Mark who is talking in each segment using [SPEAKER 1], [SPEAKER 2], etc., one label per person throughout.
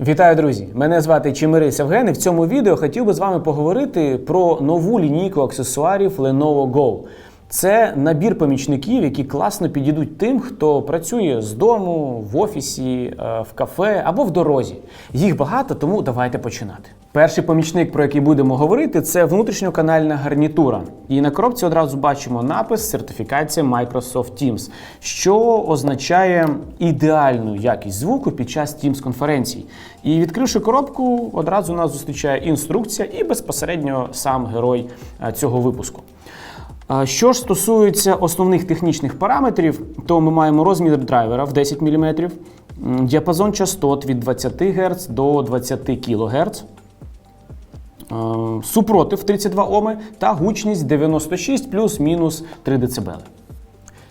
[SPEAKER 1] Вітаю, друзі! Мене звати Чимирис Євген і в цьому відео хотів би з вами поговорити про нову лінійку аксесуарів Lenovo Go. Це набір помічників, які класно підійдуть тим, хто працює з дому, в офісі, е, в кафе або в дорозі. Їх багато, тому давайте починати. Перший помічник, про який будемо говорити, це внутрішньоканальна гарнітура. І на коробці одразу бачимо напис сертифікація Microsoft Teams, що означає ідеальну якість звуку під час Teams конференцій. І відкривши коробку, одразу нас зустрічає інструкція і безпосередньо сам герой е, цього випуску. Що ж стосується основних технічних параметрів, то ми маємо розмір драйвера в 10 мм, діапазон частот від 20 Гц до 20 кГц, е, супротив 32 Оми та гучність 96 плюс-мінус 3 дБ.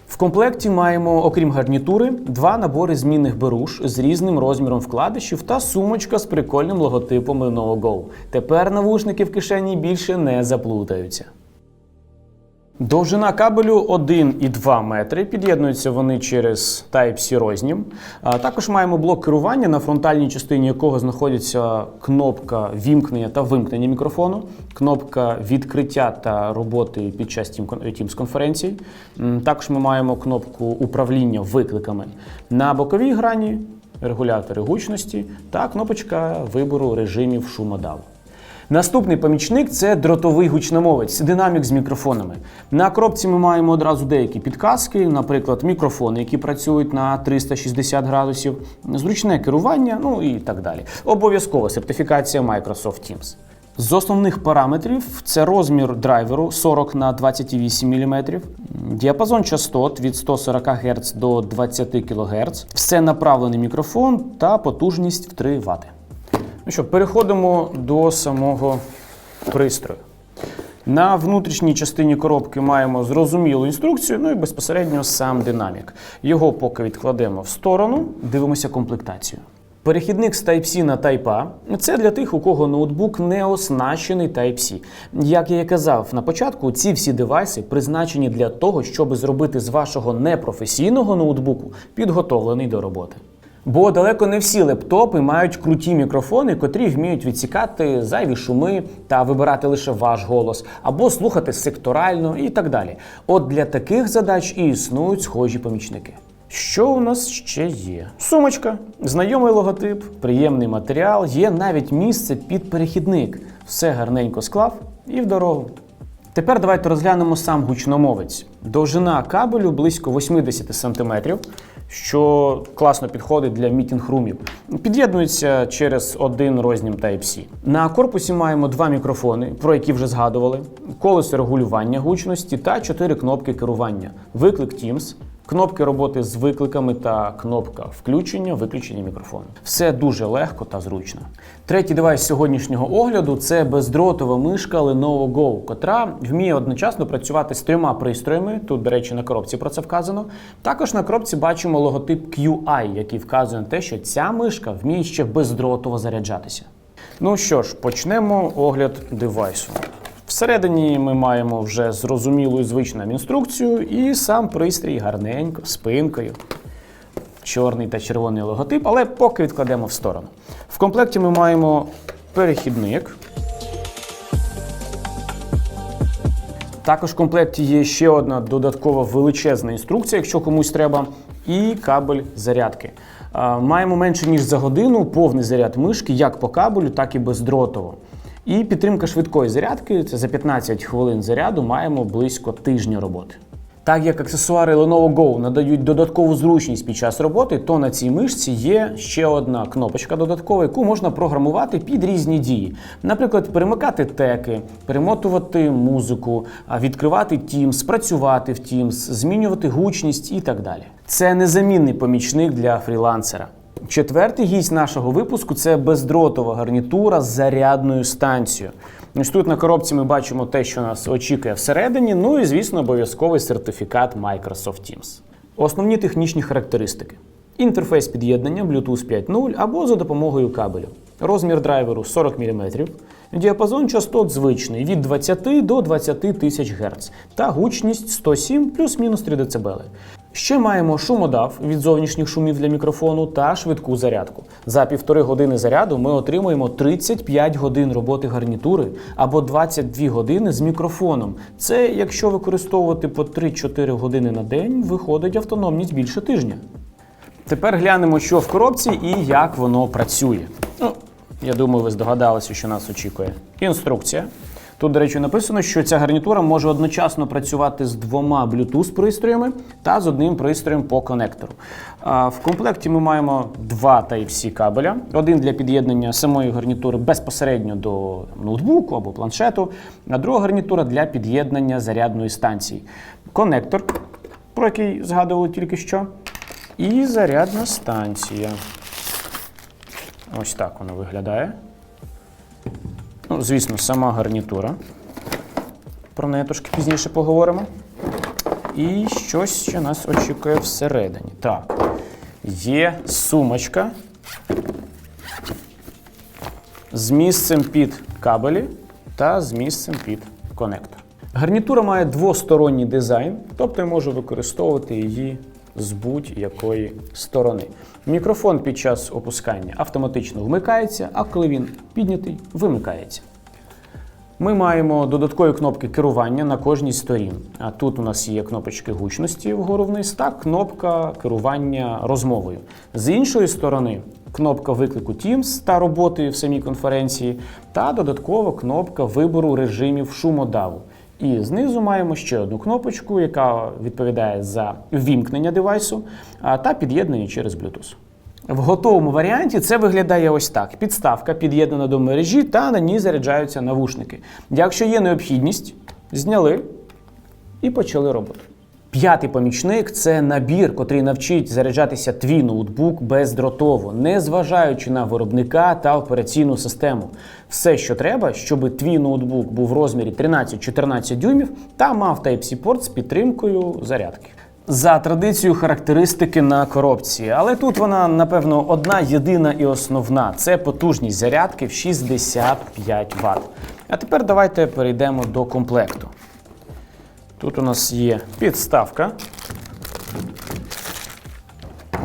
[SPEAKER 1] В комплекті маємо, окрім гарнітури, два набори змінних беруш з різним розміром вкладишів та сумочка з прикольним логотипом Lenovo Go. Тепер навушники в кишені більше не заплутаються. Довжина кабелю 1,2 метри. Під'єднуються вони через Type-C рознім. Також маємо блок керування, на фронтальній частині якого знаходиться кнопка вімкнення та вимкнення мікрофону, кнопка відкриття та роботи під час Team- Teams конференцій. М, Також ми маємо кнопку управління викликами. На боковій грані регулятори гучності та кнопочка вибору режимів шумодаву. Наступний помічник це дротовий гучномовець, динамік з мікрофонами. На коробці ми маємо одразу деякі підказки, наприклад, мікрофони, які працюють на 360 градусів, зручне керування, ну і так далі. Обов'язкова сертифікація Microsoft Teams. З основних параметрів це розмір драйверу 40 на 28 мм, діапазон частот від 140 Гц до 20 кГц, все направлений мікрофон та потужність в 3 Вт. Ну що, переходимо до самого пристрою. На внутрішній частині коробки маємо зрозумілу інструкцію, ну і безпосередньо сам динамік. Його поки відкладемо в сторону, дивимося комплектацію. Перехідник з Type-C на Type-A – це для тих, у кого ноутбук не оснащений Type-C. Як я і казав на початку, ці всі девайси призначені для того, щоб зробити з вашого непрофесійного ноутбуку підготовлений до роботи. Бо далеко не всі лептопи мають круті мікрофони, котрі вміють відсікати зайві шуми та вибирати лише ваш голос, або слухати секторально і так далі. От для таких задач і існують схожі помічники. Що у нас ще є? Сумочка, знайомий логотип, приємний матеріал, є навіть місце під перехідник. Все гарненько склав і в дорогу. Тепер давайте розглянемо сам гучномовець. Довжина кабелю близько 80 см, що класно підходить для мітінг-румів. Під'єднується через один рознім Type-C. На корпусі маємо два мікрофони, про які вже згадували, колесо регулювання гучності та чотири кнопки керування. Виклик Teams, кнопки роботи з викликами та кнопка включення, виключення мікрофону. Все дуже легко та зручно. Третій девайс сьогоднішнього огляду це бездротова мишка Lenovo Go, котра вміє одночасно працювати з трьома пристроями. Тут, до речі, на коробці про це вказано. Також на коробці бачимо логотип QI, який вказує на те, що ця мишка вміє ще бездротово заряджатися. Ну що ж, почнемо огляд девайсу. Всередині ми маємо вже зрозумілу і звичну інструкцію, і сам пристрій гарненько, спинкою. Чорний та червоний логотип, але поки відкладемо в сторону. В комплекті ми маємо перехідник. Також в комплекті є ще одна додаткова величезна інструкція, якщо комусь треба, і кабель зарядки. Маємо менше ніж за годину повний заряд мишки як по кабелю, так і бездротово. І підтримка швидкої зарядки це за 15 хвилин заряду маємо близько тижня роботи. Так як аксесуари Lenovo Go надають додаткову зручність під час роботи, то на цій мишці є ще одна кнопочка додаткова, яку можна програмувати під різні дії. Наприклад, перемикати теки, перемотувати музику, відкривати Teams, працювати в Teams, змінювати гучність і так далі. Це незамінний помічник для фрілансера. Четвертий гість нашого випуску це бездротова гарнітура з зарядною станцією. Ось тут на коробці ми бачимо те, що нас очікує всередині. Ну і, звісно, обов'язковий сертифікат Microsoft Teams. Основні технічні характеристики: інтерфейс під'єднання Bluetooth 5.0 або за допомогою кабелю. Розмір драйверу 40 мм, діапазон частот звичний від 20 до 20 тисяч Гц та гучність 107 плюс-мінус 3 дБ. Ще маємо шумодав від зовнішніх шумів для мікрофону та швидку зарядку. За півтори години заряду ми отримуємо 35 годин роботи гарнітури або 22 години з мікрофоном. Це якщо використовувати по 3-4 години на день, виходить автономність більше тижня. Тепер глянемо, що в коробці і як воно працює. Ну, я думаю, ви здогадалися, що нас очікує. Інструкція. Тут, до речі, написано, що ця гарнітура може одночасно працювати з двома Bluetooth-пристроями та з одним пристроєм по конектору. В комплекті ми маємо два Type-C кабеля: один для під'єднання самої гарнітури безпосередньо до ноутбуку або планшету, а друга гарнітура для під'єднання зарядної станції. Конектор, про який згадували тільки що, і зарядна станція. Ось так воно виглядає. Ну, звісно, сама гарнітура. Про неї трошки пізніше поговоримо. І щось ще нас очікує всередині. Так, є сумочка з місцем під кабелі та з місцем під конектор. Гарнітура має двосторонній дизайн, тобто я можу використовувати її з будь-якої сторони. Мікрофон під час опускання автоматично вмикається, а коли він піднятий, вимикається. Ми маємо додаткові кнопки керування на кожній сторін. А тут у нас є кнопочки гучності вгору вниз та кнопка керування розмовою. З іншої сторони, кнопка виклику Teams та роботи в самій конференції, та додаткова кнопка вибору режимів шумодаву. І знизу маємо ще одну кнопочку, яка відповідає за вімкнення девайсу та під'єднання через Bluetooth. В готовому варіанті це виглядає ось так: підставка під'єднана до мережі, та на ній заряджаються навушники. Якщо є необхідність, зняли і почали роботу. П'ятий помічник це набір, котрий навчить заряджатися твій ноутбук бездротово, не зважаючи на виробника та операційну систему. Все, що треба, щоб твій ноутбук був в розмірі 13-14 дюймів та мав Type-C порт з підтримкою зарядки. За традицією характеристики на коробці, але тут вона, напевно, одна єдина і основна це потужність зарядки в 65 Вт. А тепер давайте перейдемо до комплекту. Тут у нас є підставка.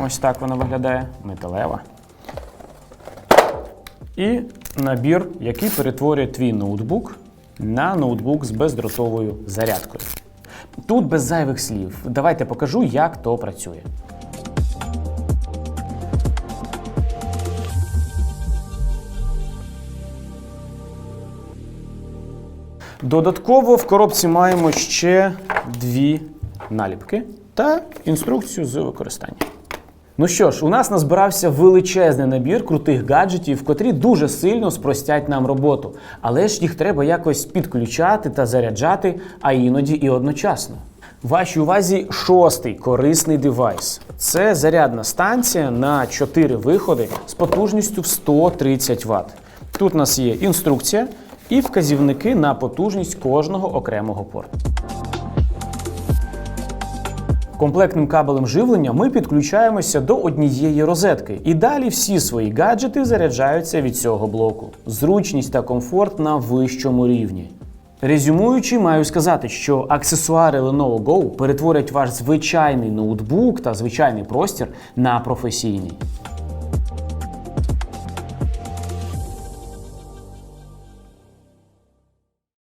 [SPEAKER 1] Ось так вона виглядає, металева. І набір, який перетворює твій ноутбук на ноутбук з бездротовою зарядкою. Тут без зайвих слів. Давайте покажу, як то працює. Додатково в коробці маємо ще дві наліпки та інструкцію з використання. Ну що ж, у нас назбирався величезний набір крутих гаджетів, котрі дуже сильно спростять нам роботу. Але ж їх треба якось підключати та заряджати, а іноді і одночасно. Вашій увазі шостий корисний девайс. Це зарядна станція на 4 виходи з потужністю в 130 Вт. Тут у нас є інструкція і вказівники на потужність кожного окремого порту. Комплектним кабелем живлення ми підключаємося до однієї розетки, і далі всі свої гаджети заряджаються від цього блоку. Зручність та комфорт на вищому рівні. Резюмуючи, маю сказати, що аксесуари Lenovo Go перетворять ваш звичайний ноутбук та звичайний простір на професійний.